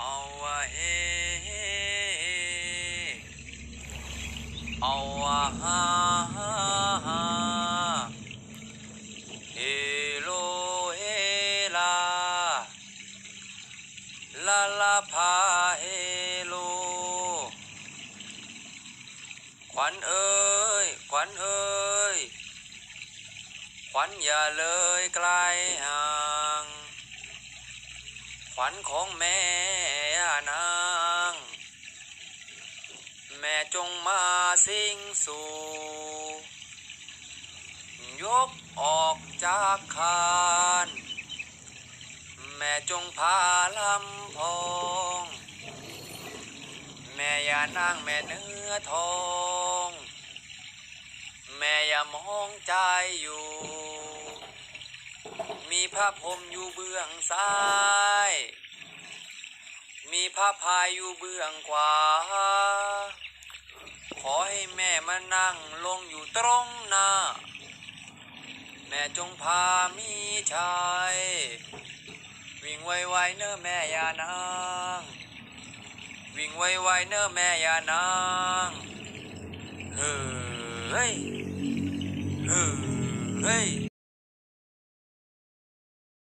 เอาวะเฮเอาวะฮาเฮโลเฮลาลาลาพาเฮโลขวัญเอ้ยขวัญเอ้ยขวัญอย่าเลยไกลห่าง ขวัญของแม่ยานาง แม่จงมาสิงสู่ ยกออกจากคาน แม่จงพาลำพอง แม่อย่านางแม่เนื้อทอง แม่อย่ามองใจอยู่ พระพรมอยู่เบื้องซ้าย มีพระพายอยู่เบื้องขวา ขอให้แม่มานั่งลงอยู่ตรงหน้า แม่จงพามีชัยวิ่งไวๆเน้อแม่ยานาง วิ่งไวๆเน้อแม่ยานาง เฮ้ย เฮ้ย